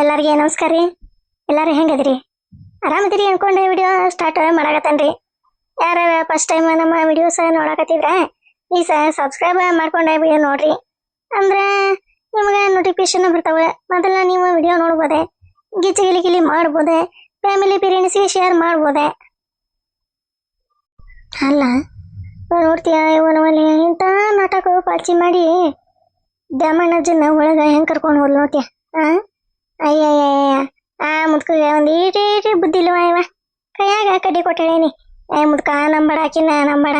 ಎಲ್ಲರಿಗೆ ನಮಸ್ಕಾರ ರೀ. ಎಲ್ಲರೂ ಹೆಂಗದ್ರಿ? ಆರಾಮದಿರಿ ಅನ್ಕೊಂಡೆ ವಿಡಿಯೋ ಸ್ಟಾರ್ಟ್ ಮಾಡಾಕತ್ತೇನ್ರಿ. ಯಾರ ಫಸ್ಟ್ ಟೈಮ್ ನಮ್ಮ ವಿಡಿಯೋಸ್ ನೋಡಕತ್ತಿದ್ರ ಈ ಸ ಸಬ್ಸ್ಕ್ರೈಬ್ ಮಾಡ್ಕೊಂಡೆ ವಿಡಿಯೋ ನೋಡ್ರಿ. ಅಂದ್ರೆ ನಿಮಗೆ ನೋಟಿಫಿಕೇಶನ್ ಬರ್ತಾವೆ. ಮೊದಲ ನೀವು ವಿಡಿಯೋ ನೋಡ್ಬೋದೆ, ಗಿಚ್ಚಿ ಗಿಲಿ ಗಿಲಿ ಮಾಡ್ಬೋದೆ ಫ್ಯಾಮಿಲಿ ಪೇರೆಂಟ್ಸ್ಗೆ ಶೇರ್ ಮಾಡ್ಬೋದೆ. ಅಲ್ಲ, ನೋಡ್ತೀಯ ಇವನವಲ್ಲಿ ಇಂಥ ನಾಟಕ ಪಾಚಿ ಮಾಡಿ ದ್ಯಾಮಣ್ಣಜ್ಜನ ಒಳಗೆ ಹೆಂಗೆ ಕರ್ಕೊಂಡು ಹೋಗ್ಲಿ ನೋಡ್ತೀಯ ಹಾಂ ಅಯ್ಯಯ್ಯಯ್ಯ. ಆ ಮುದ್ಕಗೆ ಒಂದು ಈಟಿ ಈಟಿ ಬುದ್ಧಿ ಇಲ್ವ ಇವ? ಕೈಯಾಗ ಕಡ್ಡಿ ಕೊಟ್ಟಳೇನಿ. ಏ ಮುದ್ಕ, ನಂಬಡ ಹಾಕಿನ ನಂಬಡ.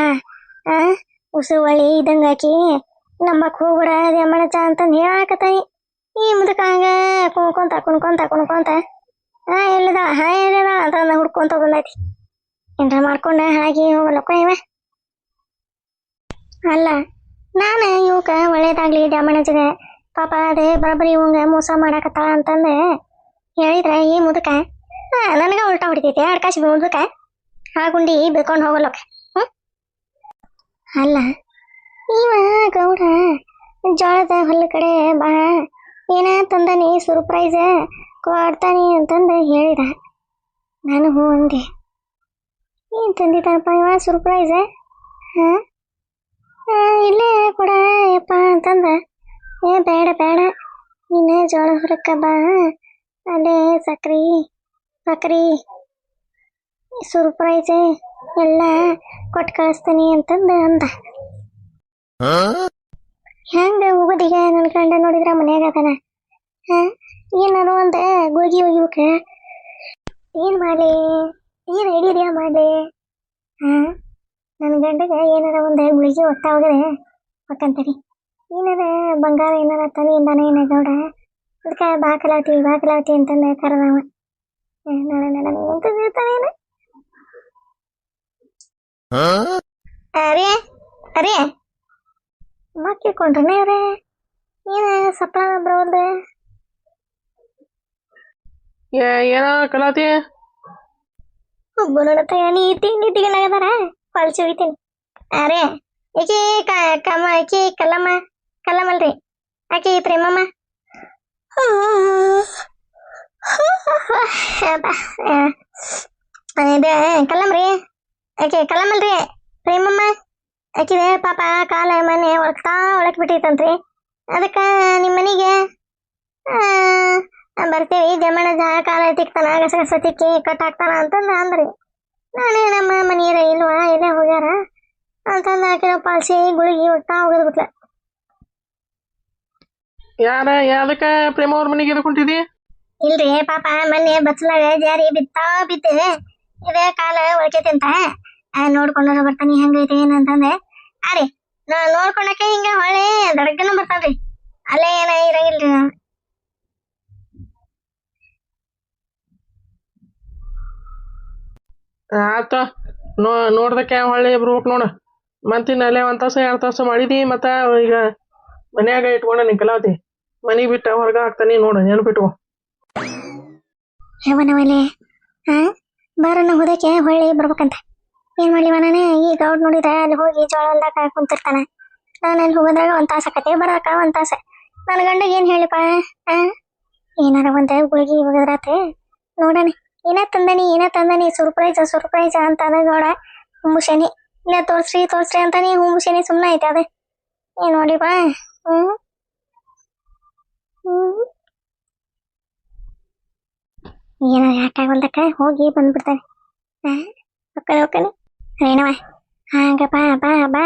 ಆ, ಉಸಿರು ಒಳಿ ಇದಂಗ ಹಾಕಿ ನಂಬಕ್ ಹೋಗ್ಬಿಡ ಅಮ್ಮಣಚ ಅಂತಂದು ಹೇಳಾಕತ್ತಾಯಿ. ಈ ಮುದ್ಕ ಹಂಗ ಕುಣ್ಕೊಂತ ಕುಣ್ಕೊಂತ ಕುಣ್ಕೊಂತ, ಆ, ಎಲ್ಲದ? ಹಾ ಎಲ್ಲದ? ಅಂತಂದ ಹುಡ್ಕೊಂತ ಬಂದೈತಿ. ಏನ್ರ ಮಾಡ್ಕೊಂಡ ಹಾಗೆ ಹೋಗಲ್ಲಕ್ಕ ಇವ? ಅಲ್ಲ, ನಾನು ಇವಕ್ಕ ಒಳ್ಳೇದಾಗ್ಲಿ ದ್ಯಾಮಣ್ಣಜಿಗೆ ಪಾಪ ಅದೇ ಬರಬರಿ ಇವಂಗ ಮೋಸ ಮಾಡಾಕತ್ತಾಳ ಅಂತಂದು ಹೇಳಿದ್ರೆ ಈ ಮುದುಕ. ನನಗೆ ಉಲ್ಟಾ ಹೊಡಿತೈತಿ ಅಡ್ಕಾಶಿ ಮುದುಕ. ಆ ಗುಂಡಿ ಬೇಕೊಂಡು ಹೋಗಲ್ಲಕ. ಹ್ಞೂ ಅಲ್ಲ, ಇವ ಗೌಡ ಜೋಳದ ಹೊಲ ಕಡೆ ಬಾ, ಏನ ತಂದಾನಿ ಸರ್ಪ್ರೈಸ್ ಕೊಡ್ತಾನೆ ಅಂತಂದು ಹೇಳಿದ. ನಾನು ಹ್ಞೂ ಅಂದೆ. ಏನು ತಂದಿದ್ದಾನಪ್ಪ ಇವ ಸರ್ಪ್ರೈಸ್ ಹಾಂ? ಇಲ್ಲೇ ಕೊಡ ಯಪ್ಪ ಅಂತಂದ. ಏ ಬೇಡ ಬೇಡ. ನೀನು ಜೋಳ ಹೊರಕ್ಕ ಬಾ. ಅಲ್ಲೇ ಸಕ್ರಿ ಸಕ್ರಿ ಸರ್ಪ್ರೈಸ್ ಎಲ್ಲ ಕೊಟ್ಟು ಕಳಿಸ್ತೀನಿ ಅಂತಂದು ಅಂದ. ಹೆಂಗ ಹೋಗೋದೀಗ ನನ್ನ ಗಂಡ ನೋಡಿದ್ರ ಮನ್ಯಾಗ ಅದನ? ಹಾ? ಏನಾರು ಒಂದ ಗೋಗಿ ಒಗಿಬೇಕ ಏನ್ ಮಾಡಲಿ? ಏನ್ ಹೇಳಿದ್ಯಾ ಮಾಡಲಿ? ಹಾ? ನನ್ನ ಗಂಡಗೆ ಏನಾರ ಒಂದು ಗುಳಿಗೆ ಒಟ್ಟ ಹೋಗದೆ ಒಕ್ಕಂತರಿ. ಏನಾರ ಬಂಗಾರ ಏನಾರ ತನಿ ಇಂದಾನ ಏನ ಗೌಡ ಅದಕ್ಕೆ ಬಾಕಲಾತಿ ಬಾಕಲಾತಿ ಅಂತಂದ ಕರೆದವ ನಡ ನಡ ಅಂತ ಹೇಳ್ತಾನೇನ ಅರೇ ಅರೇ ಮಕ್ಕಿಕೊಂಡ್ರನೇ ಅವ್ರೆ ಏನ ಸಪ್ಲ ಬರೋಲ್ದೆ ಏ ಏನ ಕಲಾತಿ ಒಬ್ಬ ನೋಡತ್ತ ನೀತಿ ನೀತಿಗಳಾಗದಾರ ಹೊಲ್ಸಿ ಹೋಗಿತೀನಿ ಅರೇ ಈಕಿ ಕ- ಕಮ್ಮ ಆಕಿ ಕಲ್ಲಮ್ಮ ಕಲ್ಲಮ್ಮಲ್ರಿ ಆಕಿ ಪ್ರೇಮಮ್ಮ. ಇದೆ ಕಲ್ಲಮ್ರಿ ಆಕೆ ಕಲ್ಲಮಲ್ರಿ ಪ್ರೇಮಮ್ಮ. ಆಕಿದೆ ಪಾಪ ಕಾಲ ಮನೆ ಒಳಗ್ತಾ ಒಳಕ್ ಬಿಟ್ಟೈತಂತ್ರಿ ಅದಕ್ಕೆ ನಿಮ್ಮ ಮನೆಗೆ ಬರ್ತೀವಿ. ಜಮಣ ಜಾ ಕಾಲ ತಿಕ್ತಾನ ಗಸಗಸ ತಿಕ್ಕಿ ಕಟ್ ಅಂತಂದು ಅಂದ್ರಿ. ನಾನೇ ನಮ್ಮ ಮನೆಯರ ಇಲ್ವಾ, ಇಲ್ಲೇ ಹೋಗ್ಯಾರ. ಅಂತಂದು ಹಾಕಿರೋ ಪಾಲ್ಸಿ ಗುಳಿಗೆ ಒಟ್ಟ ಹೋಗೋದು ಬಿಟ್ಲ. ಯಾರ ಯಾವ್ದಕ್ಕ ಪ್ರೇಮ ಅವ್ರ ಮನೆಗೆ ಎದಕೊಂಡಿದಿ ಇಲ್ರಿ ಪಾಪ ಮೊನ್ನೆ ಬಚ್ಚಲಾಗ ಜಾರಿ ಬಿತ್ತಾ ಬಿದ್ದೆ ಇದೇ ಕಾಲ ಒಳಕೈತಿ ಅಂತ. ಆ, ನೋಡ್ಕೊಂಡ್ರ ಬರ್ತಾನೆ ಹೆಂಗೈತಿ ಏನಂತಂದೆ ಅರೆ ನಾ ನೋಡ್ಕೊಂಡಕ್ಕೆ ಹಿಂಗ ಹೊಳೆ ದಡಗನ ಬರ್ತಾನ್ರಿ. ಅಲ್ಲೇ ಏನ ಇರಂಗಿಲ್ರಿ ಆತ ನೋ ನೋಡ್ದಕ್ಕೆ ಹೊಳ್ಳಿ ಬರ್ಬೇಕು ನೋಡ. ಮತ್ತಿನ ಅಲ್ಲೇ ಒಂದ್ ತಾಸ ಎರಡ್ ತಾಸ ಮಾಡಿದಿ ಮತ್ತ ಈಗ ಮನ್ಯಾಗ ಇಟ್ಕೊಂಡ ನಿನ್ ಕಲಾವತಿ ಮನಿ ಬಿಟ್ಟ ಹೊರಗ ಹಾಕ್ತಾನಿ ನೋಡ ನೆನಪಿಟ್ಕೊಯವನವಲೆ ಹಾ ಬಾರನ್ನ ಹೋದಕ್ಕೆ ಹೊಳ್ಳಿ ಬರ್ಬೇಕಂತ. ಏನ್ ಮಾಡ್ಲಿವ ನಾನು ಈ ಗೌಡ್ ನೋಡಿದ್ರೆ ಅಲ್ಲಿ ಹೋಗಿ ಜೋಳ ಹೊಲ್ದಾಗ ಕುಂತಿರ್ತಾನ. ನಾನು ಅಲ್ಲಿ ಹೋಗೋದ್ರಾಗ ಒಂದ್ ತಾಸ ಕತೆ ಬರಾಕ ಒಂದ್ ತಾಸ. ನನ್ನ ಗಂಡ ಏನ್ ಹೇಳಿಪ್ಪ, ಆ? ಏನಾರ ಒಂದ್ ಗುಳಿಗೆ ಹೋಗದ್ರಾತೆ ನೋಡಾನೆ ಏನ ತಂದನಿ ಏನ ತಂದನಿ ಸರ್ಪ್ರೈಸ್ ಸರ್ಪ್ರೈಸ್ ಅಂತ ನೋಡ ಹುಂಬುಶನಿ. ಇನ್ನ ತೋರ್ಸ್ರಿ ತೋರ್ಸ್ರಿ ಅಂತಾನೆ ಹುಂಬುಶನಿ ಸುಮ್ಮನೆ ಐತೆ ಅದೇ. ಏನ್ ನೋಡಿಪ್ಪ? ಏನೋ ಯಾಕಾಗಲ್ದಕ್ಕ ಹೋಗಿ ಬಂದ್ಬಿಡ್ತಾನೆ ಹಾ ಒಕ್ಕನೆ ಒಕ್ಕನೆ ಏನವ ಹಂಗ ಬಾ ಬಾ ಬಾ.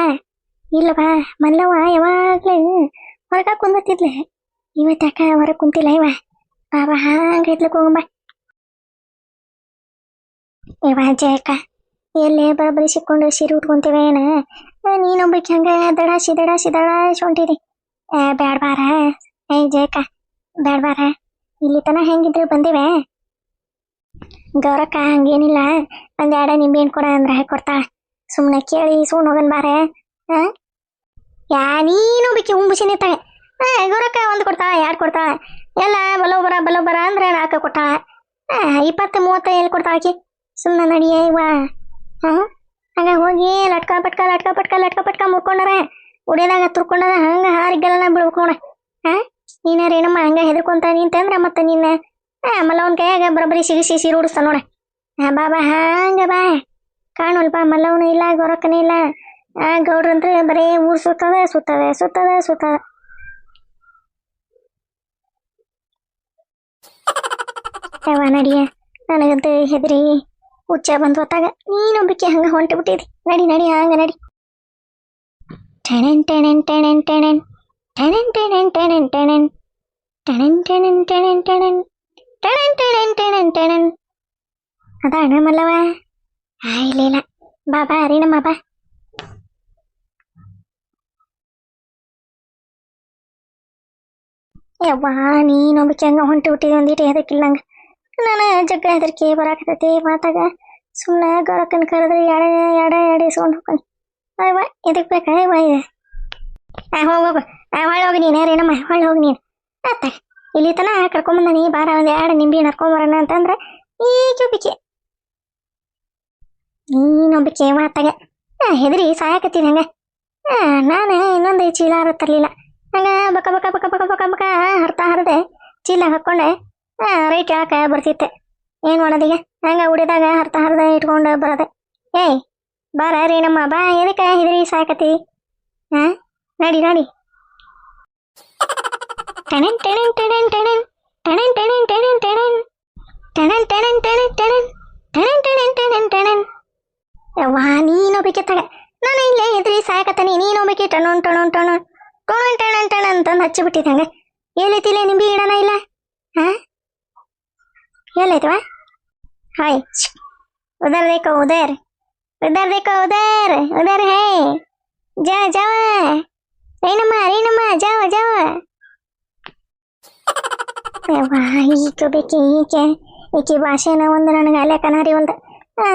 ಇಲ್ಲ ಬಾ. ಮಲ್ಲವ ಯಾವಾಗ್ಲೂ ಹೊರಗ ಕುಂದತ್ತಿದ್ಲೆ ಇವತ್ತಕ್ಕ ಹೊರ ಕುಂತಿಲ್ಲ ಇವ? ಬಾ ಬಾ, ಹಂಗ ಇದ್ಲಕ್ ಹೋಗಂಬ ಇವ ಜಯಕ್ಕ, ಎಲ್ಲೇ ಬರಬರಿ ಸಿಕ್ಕೊಂಡು ಸೀರೆ ಉಟ್ಕೊಂತೀವೇನ? ನೀನೊಬ್ಬಕ್ಕೆ ಹಂಗ ದಡಾಸಿ ದಡಾಸಿ ದಡಾಸಿ ಹೊಂಟಿದಿ. ಬ್ಯಾಡ ಬಾರ. ಏ, ಜಯಕ್ಕ, ಬ್ಯಾಡ ಬಾರ. ಇಲ್ಲಿ ತನ ಹೆಂಗಿದ್ರು ಬಂದಿವೆ? ಗೌರಕ್ಕ, ಹಂಗೇನಿಲ್ಲ. ಒಂದ್ ಎರಡ ನಿಂಬೆ ಏನ್ ಕೊಡ ಅಂದ್ರೆ ಕೊಡ್ತಾಳ. ಸುಮ್ಮನೆ ಕೇಳಿ ಸುಣ್ಣ ಹೋಗನ್ ಬಾರೆ. ಹಾ ಯಾ, ನೀನು ಬಿಕ್ಕಿ ಹುಂಬುಸಿನ ತಗ ಹಾ ಗೌರಕ್ಕ, ಒಂದು ಕೊಡ್ತಾಳ, ಎರಡು ಕೊಡ್ತಾಳ. ಎಲ್ಲ ಬಲೋ ಬರ ಬಲೋ ಬರ ಅಂದ್ರೆ ನಾಲ್ಕು ಕೊಟ್ಟಾಳ. ಆ ಇಪ್ಪತ್ತು, ಮೂವತ್ತ ಎಲ್ಲಿ ಕೊಡ್ತಾಳ ಆಕಿ? ಸುಮ್ಮನೆ ನಡಿಯೇ ಇವ ಹಾ ಹಂಗ ಹೋಗಿ ಲಟ್ಕ, ಪಟ್ಕ ಲಟ್ಕ ಪಟ್ಕ ಲಟ್ಕ, ಪಟ್ಕ ಮುರ್ಕೊಂಡಾರ ಉಡಿಯದಾಗ ತುರ್ಕೊಂಡಾರ ಹಂಗ ಹಾರಿಗೆಲ್ಲ ಬಿಡ್ಬೇಕು ನೋಡ. ಹಾ? ನೀನಾರ ಏನಮ್ಮ ಹಂಗ ಹೆದರ್ಕೊಂತ ನಿಂತಂದ್ರ ಮತ್ತೆ ನಿನ್ನ ಆ ಮಲ್ಲವನ್ ಕೈಯಾಗ ಬರೋಬ್ಬರಿ ಸಿಗಿಸಿ ಸೀರೆ ಉಡಿಸ್ತಾನ ನೋಡ. ಹಾ ಬಾಬಾ ಹಂಗ ಬಾ. ಕಾಣುವಲ್ಪ ಮಲ್ಲವನು ಇಲ್ಲ ಗೊರಕ್ಕನೇ ಇಲ್ಲ. ಆ ಗೌಡ್ರಂತ್ರ ಬರೀ ಊರ್ ಸುತ್ತದ ಸುತ್ತದ ಸುತ್ತದ ಸುತ್ತದ. ಯವ್ವ ನಡಿಯ, ನನಗಂತೂ ಹೆದರಿ ಹುಚ್ಚ ಬಂದು ಹೊತ್ತಾಗ ನೀನೊಬ್ಬಕ್ಕೆ ಹಂಗ ಹೊಂಟು ಬಿಟ್ಟಿದಿ ನಡಿ ನಡಿ, ಹಂಗ ನಡಿ. ಟೆಣೆನ್ ಟೆಣೆನ್ ಟೆಣೆನ್ ಟೆಣೆನ್ ಟೆಣೆನ್ ಟೆಣೆನ್ ಟೆಣೆನ್ ಟೆಣೆನ್ ಟೆಣೆನ್ ಟೆಣೆನ್ ಟೆಣೆನ್ ಟೆಣೆನ್ ಟೆಣೆನ್ ಟೆಣೆನ್ ಟೆಣೆನ್ ಟೆಣೆನ್ ಅದ ಅಣ್ಣ ಮಲ್ಲವ ಆ ಇಲ್ಲ ಇಲ್ಲ ಬಾ ಬಾ ಅರಿನಮ್ಮ ಬಾ ಯವ್ವ ನೀನೊಬ್ಬಕ್ಕೆ ಹಂಗ ಹೊಂಟು ಬಿಟ್ಟಿದಿ ಒಂದಿಟ್ಟು ಹೆದಕ್ಕಿಲ್ಲ ನಂಗೆ ನಾನು ಜಗ್ಗ ಹೆದರಿಕೆ ಬರಾಕತೈತಿ ಮಾತಾಗ ಸುಮ್ಮನೆ ಗೊರಕ್ಕನ್ ಕರೆದ್ರೆ ಎಡ ಎಡ ಎಡಿಸ್ಕೊಂಡು ಹೋಗ್ತಾನೆ ಅಯ್ಯವ್ವ ಇದಕ್ಕೆ ಬೇಕಾ? ಇದೆ. ಆ, ಹೋಗಿ, ಹೋಗು ಹೊಳ್ಳಿ ಹೋಗಿ ನೀನು ರೇಣಮ್ಮ ಹೊಳ್ಳಿ ಹೋಗಿ ನೀನು. ಆತ ಇಲ್ಲಿ ತನ ಕರ್ಕೊಂಬಂದಾನಿ ಬಾರ, ಒಂದು ಎರಡು ನಿಂಬೆ ನಡ್ಕೊಂಬರೋಣ ಅಂತಂದ್ರೆ ಈಜೊಬ್ಬಿಕೆ ನೀನೊಬ್ಬಿಕೆ ಮಾತಾಗ ಹೆದರಿ, ಸಾಯಕತ್ತೀನಿ ಹಂಗೆ. ನಾನು ಇನ್ನೊಂದು ಚೀಲ ಹರ ತರಲಿಲ್ಲ. ಹಂಗ ಬಕ ಬಕ ಬಕ ಬಕ ಬಕ ಬಕ ಹರ್ತಾ ಹರಿದೆ ಚೀಲ ಹಾಕ್ಕೊಂಡೆ ರೈಟ್ ಹಾಕ ಬರ್ತಿತ್ತೆ? ಏನು ಮಾಡೋದೀಗ? ಹಂಗ ಉಡಿದಾಗ ಹರ್ತಾ ಹರ್ದ ಇಟ್ಕೊಂಡು ಬರೋದೆ. ಏಯ್ ಬಾರ ರೀ ನಮ್ಮ ಬಾ ಎದಕ್ಕೆ ಹೆದರಿ ಸಾಕತಿ ಹಾ ನಡಿ ನಡಿ ಟಣನ್ ಟಣನ್ ಟಣನ್ ಟಣನ್ ಟಣನ್ ಟಣನ್ ಟಣನ್ ಟಣನ್ ಟಣನ್ ಟಣನ್ ಟಣನ್ ಟಣನ್ ಟಣನ್ ಟಣನ್ ಟಣನ್ ಟಣನ್ ಯವ್ವಾ ನೀನು ಬೇಕೆ ತಗ ನಾನು ಇಲ್ಲೇ ಹೆದರಿ ಸಾಕತನಿ ನೀನು ಬೇಕೆ ಟಣನ್ ಟಣನ್ ಟಣನ್ ಟಣನ್ ಟಣನ್ ಟಣನ್ ಅಂತಂದು ಹಚ್ಚಿಬಿಟ್ಟಿದ್ದಂಗ ಎಲ್ಲೈತಿಲ್ಲ ನಿಂಬಿ ಗಿಡನ ಇಲ್ಲ ಹಾ ಎಲ್ಲೈತವಾ ಹಾಯ್ ಉದರ್ಬೇಕು ರೀ उधर उधर देखो उधर उधर है जाओ जाओ ರೇಣಮ್ಮ ರೇಣಮ್ಮ ಜಾವ ಜಾವ ಯವ್ವ ಈಕೆ ಬೇಕೆ ಈಕೆ ಈಕೆ ಭಾಷೆನ ಒಂದು ನನಗೆ ಅಲ್ಲೇ ಕನಾರಿ ಒಂದು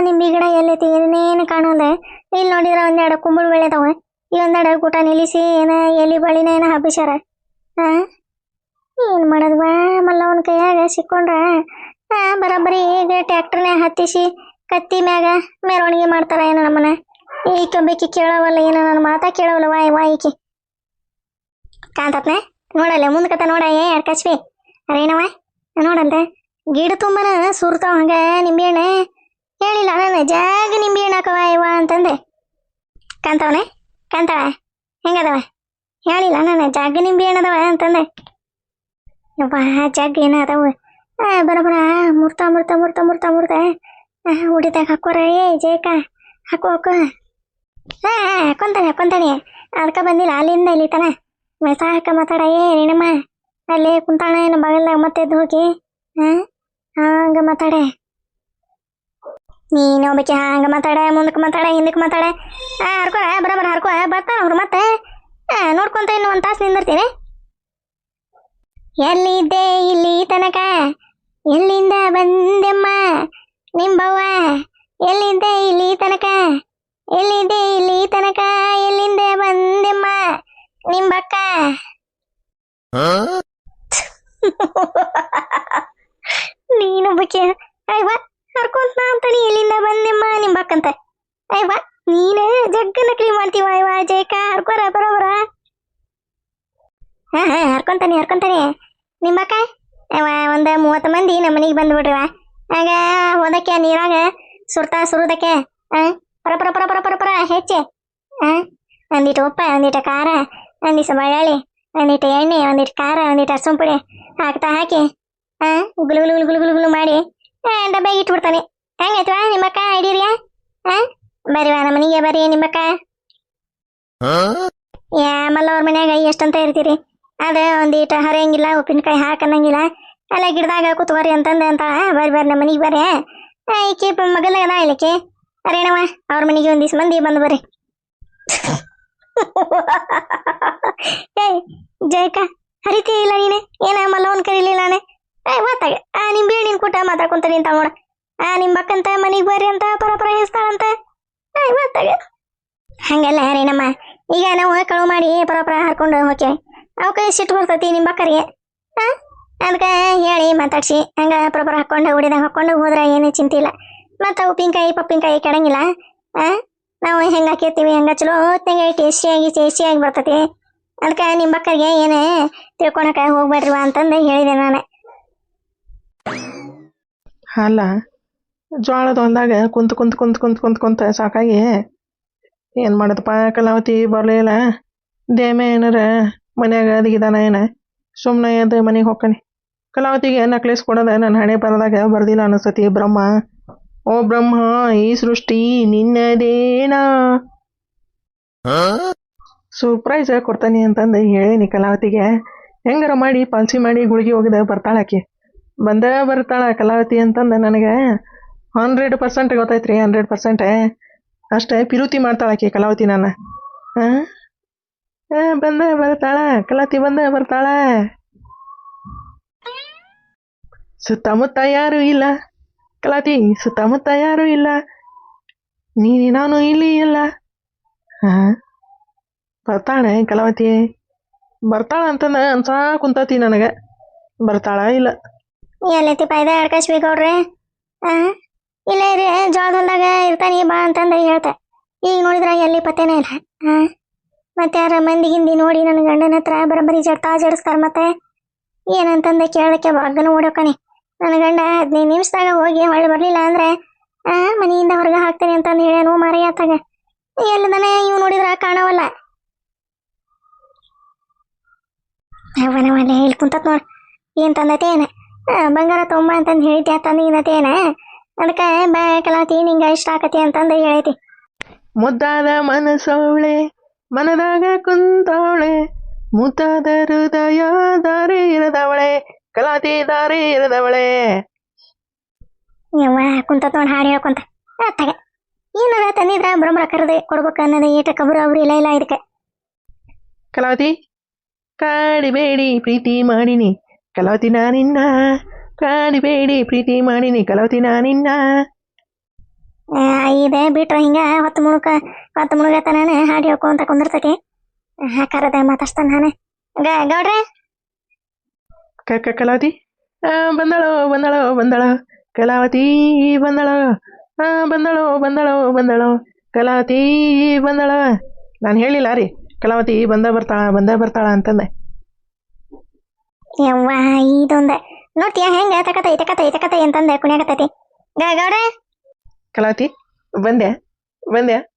ನಿಂಬಿ ಗಿಡ ಎಲ್ಲೈತಿ ಏನೇನು ಕಾಣೋಲ್ಲ ಇಲ್ಲಿ ನೋಡಿದ್ರೆ ಒಂದೆರಡು ಕುಂಬಳ ಬೆಳೆದವ ಈ ಒಂದೆರಡು ಕೂಟ ನಿಲ್ಲಿಸಿ ಏನ ಎಲಿ ಬಳಿನ ಏನ ಹಬ್ಬಿಸ್ಯಾರ ಹಾ ಏನು ಮಾಡೋದ್ವಾ ಮಲ್ಲವನ ಕೈಯಾಗ ಸಿಕ್ಕೊಂಡ್ರ ಹಾ ಬರೋಬ್ಬರಿ ಈಗ ಟ್ಯಾಕ್ಟರ್ನ್ಯಾಗ ಹತ್ತಿಸಿ ಕತ್ತಿ ಮ್ಯಾಗ ಮೆರವಣಿಗೆ ಮಾಡ್ತಾರ ಏನ ನಮ್ಮನ ಈಕೊಂಬೇಕಿ ಬೇಕಿ ಕೇಳವಲ್ಲ, ಏನೋ ನನ್ನ ಮಾತಾ ಕೇಳವಲ್ಲ, ವಾಯ್ ವಾಯ್ ಈಕಿ. ಕಾಂತತ್ನ ನೋಡಲ್ಲ ಮುಂದಕತ್ತ ನೋಡ, ಏ ಅಡ್ಕಸ್ಬಿ ಅರೇನವ ನೋಡಂತ. ಗಿಡ ತುಂಬನ ಸುರ್ತಾವ ಹಂಗ, ನಿಂಬೆಹಣ್ಣೆ. ಹೇಳಿಲ್ಲ ನಾನು ಜಾಗ ನಿಂಬೆಹಣ್ಣು ಹಾಕವ ಇವ ಅಂತಂದೆ. ಕಾಂತವನೆ ಕಾಂತವ ಹೆಂಗದವ? ಹೇಳಿಲ್ಲ ನಾನು ಜಾಗ ನಿಂಬೆಹಣ್ಣು ಅದಾವ ಅಂತಂದೆ. ಯವ್ವ ಜಗ್ ಏನ ಅದಾವ? ಬರಬರ, ಮುರ್ತಾ ಮುರ್ತಾ ಮುರ್ತಾ ಮುರ್ತಾ ಮುರ್ತಾ. ಉಡಿದಾಗ ಹಾಕೋರ ಏ ಜೇಕ ಹಾಕೋ ಹಾಕೋ. ಹಾ ಹಾಕೊಂತಾನೆ ಹಾಕೊಂತಾನೆ ಅದಕ್ಕೆ ಬಂದಿಲ್ಲ, ಅಲ್ಲಿಂದ ಇಲ್ಲಿ ತನ. ಮೆಸ ಹಾಕ ಮಾತಾಡ, ಏ ರೇಣಮ್ಮ ಅಲ್ಲಿ ಕುಂತಾಣ, ಏನು ಬಗಲ್ದಾಗ ಮತ್ತೆ ಹೋಗಿ. ಹಾ ಹಂಗ ಮಾತಾಡೆ. ನೀನು ಒಬ್ಬಕ್ಕೆ ಹಂಗ ಮಾತಾಡ ಮುಂದಕ್ಕೆ ಮಾತಾಡ ಹಿಂದಕ್ಕೆ ಮಾತಾಡ. ಹಾ ಹರ್ಕೊಳ ಬರಬರ ಹರ್ಕೊ ಬರ್ತಾನ ಅವ್ರು ಮತ್ತೆ. ನೋಡ್ಕೊಂತ ಇನ್ನು ಒಂದು ತಾಸು ನಿಂದಿರ್ತೀನಿ. ಎಲ್ಲಿದ್ದೆ ಇಲ್ಲಿ ತನಕ? ಎಲ್ಲಿಂದ ಬಂದೆಮ್ಮ? ನಿಂಬವ್ವ ಎಲ್ಲಿದ್ದೆ ಇಲ್ಲಿ ತನಕ? ಎಲ್ಲಿದ್ದೆ ಇಲ್ಲಿ ತನಕ? ಎಲ್ಲಿಂದ ಬಂದೆಮ್ಮ ನಿಂಬಕ್ಕ? ನೀನು ಬಕ್ಕೆ ಅಯ್ಯವ್ವ ಕರ್ಕೊಂತ ಅಂತಾನೆ ಎಲ್ಲಿಂದ ಬಂದೆಮ್ಮ ನಿಂಬಕ್ಕಂತ? ಅಯ್ಯವ್ವ ನೀನೇ ಜಗ್ಗ ನಕಲಿ ಮಾಡ್ತೀವ ಅಯ್ಯವ್ವ ಜಯಕ ಹರ್ಕೋರ ಬರೋಬರ? ಹಾ ಹಾ ಹರ್ಕೊಂತಾನೆ ಹರ್ಕೊಂತಾನೆ. ನಿಂಬಕ್ಕ ಅವ ಒಂದು ಮೂವತ್ತು ಮಂದಿ ನಮ್ಮ ಮನೆಗೆ ಬಂದ್ಬಿಡ್ರಿವ ಆಗ ಹೋದಕ್ಕೆ ನೀರಾಗ ಸುರ್ತಾ ಸುರುದಕ್ಕೆ ಪರ ಪರ ಪರ ಪರ ಪರ ಪರ, ಹೆಚ್ಚೆ. ಒಂದಿಟ್ಟು ಉಪ್ಪ ಒಂದಿಟ್ಟು ಖಾರ ಒಂದಿಷ್ಟು ಬಳ್ಳಾಳಿ ಒಂದಿಟ್ಟು ಎಣ್ಣೆ ಒಂದಿಟ್ಟು ಖಾರ ಒಂದಿಟ್ಟು ಅರ್ಶಿನ ಪುಡಿ ಹಾಕ್ತಾ ಹಾಕಿ, ಆ? ಗುಲು ಗುಲು ಗುಲು ಗುಲು ಗುಲು ಮಾಡಿ ಡಬ್ಬಿಗೆ ಇಟ್ಬಿಡ್ತಾನೆ. ಹೆಂಗಾಯ್ತವ ನಿಮ್ಮಕ್ಕ ಹಿಡೀರಿಯಾ ಆ? ಬರ್ರಿವ ನಮ್ಮ ಮನೆಗೆ ಬರ್ರಿ ನಿಮ್ಮಕ್ಕ. ಯಾ ಮಲ್ಲವ್ರ ಮನ್ಯಾಗ ಎಷ್ಟಂತ ಇರ್ತೀರಿ? ಅದ ಒಂದೀಟ ಹರಿಯಂಗಿಲ್ಲ, ಉಪ್ಪಿನಕಾಯಿ ಹಾಕನ್ನಂಗಿಲ್ಲ ಅಲ್ಲ ಗಿಡದಾಗ ಕೂತ್ಕೋರಿ ಅಂತಂದೆ ಅಂತ. ಬರ್ರಿ ಬರ್ರಿ, ನಮ್ಮ ಮನೆಗೆ ಬರ್ರಿ. ಈಕೆ ಮಗಲಾಗ ಅದ ಇಲ್ಲಿಕ್ಕೆ ಅರೇಣವ ಅವ್ರ ಮನೆಗೆ ಒಂದಿಷ್ಟು ಮಂದಿ ಬಂದು ಬರ್ರಿ. ಏಯ್ ಜಯಕ ಹರಿತೇ ಇಲ್ಲ ನೀನೆ? ಏನ ಮಲ್ಲವನ್ ಕರೀಲಿಲ್ಲ ನಾನೇ? ಮಾತಾಗ ಆ ನಿಂಬೆ ಬೇಡಿನ ಕೂಟ ಮಾತಾಡ್ಕೊಂತ ನಿಂತ ನೋಡ ಆ, ನಿಮ್ ಅಕ್ಕಂತ ಮನೆಗೆ ಬರ್ರಿ ಅಂತ, ಪರ ಪರ ಹೆಸ್ತಾಳಂತ ಏ ಮಾತಾಗ ಹಂಗಲ್ಲ ರೇಣಮ್ಮ ಈಗ ನಾವು ಕಳು ಮಾಡಿ ಪರಪರ ಹರ್ಕೊಂಡು ಹೋಗ್ತೇವೆ. ಅವಕ್ಕೆ ಸಿಟ್ಟು ಬರ್ತೈತಿ ನಿಮ್ಮ ಬಕ್ಕರಿಗೆ ಹಾ? ಅದಕ್ಕೆ ಹೇಳಿ ಮಾತಾಡ್ಸಿ. ಹಂಗ ಪರಪರ ಹಾಕ್ಕೊಂಡು ಉಡಿದಾಗ ಹಾಕ್ಕೊಂಡು ಹೋದ್ರೆ ಏನು ಚಿಂತೆ ಇಲ್ಲ. ಮತ್ತು ಉಪ್ಪಿನಕಾಯಿ ಪಪ್ಪಿನಕಾಯಿ ಕೆಡಂಗಿಲ್ಲ. ನಾವು ಹೆಂಗೆ ಹಾಕಿರ್ತೀವಿ, ಹಂಗೆ ಚಲೋ ಹೊತ್ನಾಗ ಟೇಸ್ಟಿಯಾಗಿ ಟೇಸ್ಟಿಯಾಗಿ ಬರ್ತೈತಿ. ಅದಕ್ಕೆ ನಿಮ್ಮ ಮಕ್ಕಳಿಗೆ ಏನು ತಿಳ್ಕೊಳಕ ಹೋಗ್ಬೇಡ್ರಿವ ಅಂತಂದು ಹೇಳಿದೆ ನಾನು. ಅಲ್ಲ ಜೋಳದ ಒಂದಾಗ ಕುಂತು ಕುಂತ ಕುಂತು ಕುಂತ ಕುಂತ ಕುಂತ ಸಾಕಾಗಿ ಏನು ಮಾಡೋದಪ್ಪ? ಕಲಾವತಿ ಬರಲಿಲ್ಲ ದೇಮೆ ಏನಾರ ಮನ್ಯಾಗ ಅದಿಗಿದಾನ ಏನ? ಸುಮ್ಮನೆ ಅದು ಮನೆಗೆ ಹೋಗ್ತಾನೆ ಕಲಾವತಿಗೆ ನಕ್ಲೇಸ್ ಕೊಡೋದ ನನ್ನ ಹಣೆ ಬರದಾಗ ಬರ್ದಿಲ್ಲ ಅನಿಸ್ತತಿ ಬ್ರಹ್ಮ. ಓ ಬ್ರಹ್ಮ ಈ ಸೃಷ್ಟಿ ನಿನ್ನದೇನಾ? ಸರ್ಪ್ರೈಸ್ ಕೊಡ್ತಾನೆ ಅಂತಂದು ಹೇಳೇನಿ ಕಲಾವತಿಗೆ. ಹೆಂಗಾರ ಮಾಡಿ ಪಾಲ್ಸಿ ಮಾಡಿ ಗುಳಿಗೆ ಹೋಗಿದ ಬರ್ತಾಳಾಕಿ. ಬಂದ ಬರ್ತಾಳ ಕಲಾವತಿ ಅಂತಂದು ನನಗೆ ಹಂಡ್ರೆಡ್ ಪರ್ಸೆಂಟ್ ಗೊತ್ತೈತ್ರಿ ಹಂಡ್ರೆಡ್ ಪರ್ಸೆಂಟ್ ಅಷ್ಟೇ ಪಿರುತಿ ಮಾಡ್ತಾಳಾಕಿ ಕಲಾವತಿ ನಾನು ಹಾಂ ಬಂದ ಬರ್ತಾಳ ಕಲಾವತಿ ಬಂದ ಬರ್ತಾಳ. ಸುತ್ತಮುತ್ತ ಯಾರು ಇಲ್ಲ. ಕಲಾತಿ ಸುತ್ತಮುತ್ತ ಯಾರು ಇಲ್ಲ. ನೀನು ನಾನು ಇಲ್ಲಿ ಇಲ್ಲ. ಹಾಂ. ಬರ್ತಾಳೆ ಕಲಾವತಿ. ಬರ್ತಾಳ ಅಂತಂದ ಅನ್ಸಾ ಕುಂತತಿ ನನಗೆ. ಬರ್ತಾಳ ಇಲ್ಲ. ಎಲ್ಲೈತಿ ಪಾಯ್ದ ಅಡ್ಕಾಶ್ಬೇಕು ಅವ್ರಿ ಆ? ಇಲ್ಲ ಇರಿ, ಜೋಳದ ಇರ್ತಾನೆ, ಬಾ ಅಂತಂದ್ರೆ ಹೇಳ್ತೆ. ಈಗ ನೋಡಿದ್ರೆ ಎಲ್ಲಿ ಪತ್ತೇನೇ ಇಲ್ಲ. ಮತ್ತೆ ಯಾರ ಮಂದಿ ಹಿಂದಿ ನೋಡಿ ನನ್ನ ಗಂಡನ ಹತ್ರ ಬರಬರಿ ಜಡ್ತಾ ಜಡಿಸ್ತಾರ ಮತ್ತೆ? ಏನಂತಂದ ಕೇಳಕ್ಕೆ ಬಗ್ಗನ ಓಡೋಕನೆ ನನ್ನ ಗಂಡ ಹದಿನೈದು ನಿಮಿಷದಾಗ ಹೋಗಿ ಹೊಳ್ಳಿ ಬರಲಿಲ್ಲ ಅಂದ್ರೆ ಆ ಮನೆಯಿಂದ ಹೊರಗೆ ಹಾಕ್ತೇನೆ ಅಂತ ಹೇಳ್ಯಾನು ಮಾರಿ ಆತಾಗ ಎಲ್ಲದನೆ ಇವ್ ನೋಡಿದ್ರ ಕಾಣವಲ್ಲ. ಅವನವಲ್ಲ ಇಲ್ಲಿ ಕುಂತತ್ ನೋಡ್. ಏನ್ ತಂದತೆ ಆ, ಬಂಗಾರ ತೊಂಬ ಅಂತಂದು ಹೇಳಿದ್ದೆ ತಂದು ಏನತೇನ ಅದಕ್ಕೆ ಬಾ ಕಲಾತಿ ನಿಂಗೆ ಇಷ್ಟ ಆಕತಿ ಅಂತಂದು ಹೇಳೈತಿ. ಮುದ್ದಾದ ಮನಸವಳೆ ಮನದಾಗ ಕುಂತವಳೆ ಮುದ್ದಾದ ಹೃದಯ ದಾರಿ ಇರದವಳೆ ಕಲಾತಿ ದಾರಿ ಇರದವಳೆ. ಯವ್ವ ಕುಂತ ನೋಡಿ ಹಾಡು ಹೇಳ್ಕೊಂತ. ಅತ್ತಾಗ ಏನಾರ ತಂದಿದ್ರ ಬ್ರಹ್ಮರ ಕರೆದೆ ಕೊಡ್ಬೇಕು ಅನ್ನೋದು ಏಟ ಕಬರು ಅವ್ರು ಇಲ್ಲ ಇಲ್ಲ ಇದಕ್ಕೆ. ಕಲಾವತಿ ಕಾಡಿಬೇಡಿ ಪ್ರೀತಿ ಮಾಡಿನಿ. ಕಲಾವತಿ ನಾನಿನ್ನ ಕಾಡಿಬೇಡಿ ಪ್ರೀತಿ ಮಾಡಿನಿ. ಕಲಾವತಿ ನಾನಿನ್ನ ಆ, ಇದೆ ಬಿಟ್ರ ಹಿಂಗ ಹೊತ್ತು ಮುಳುಕ ಹೊತ್ತು ನಾನು ಹಾಡಿ ಹೇಳ್ಕೊಂತ ಕುಂದಿರ್ತೈತಿ. ಆ, ಕರೆದ ಮಾತಾಡ್ತಾನ ನಾನು. ಗೌಡ್ರೆ ಕ ಕ- ಕಲಾವತಿ? ಬಂದಳೋ ಬಂದಳೋ ಬಂದಳ. ಕಲಾವತಿ ಬಂದಳೋ. ಬಂದಳೋ ಬಂದಳೋ ಬಂದಳೋ. ಕಲಾವತಿ ಬಂದಳ. ನಾನು ಹೇಳಿಲ್ಲ ರೀ. ಕಲಾವತಿ ಬಂದ ಬರ್ತಾಳ ಬಂದ ಬರ್ತಾಳ ಅಂತಂದೆ. ಯವ್ವ ಇದೊಂದ. ನೋಡ್ತೀಯ ಹೆಂಗ? ತಕತೈ ತಕತೈ ತಕತೈ ಅಂತಂದೆ ಕುಣಿಯಾಕತೈತಿ ಗೌಡ ಕಲಾವತಿ ಬಂದೆ ಬಂದೆ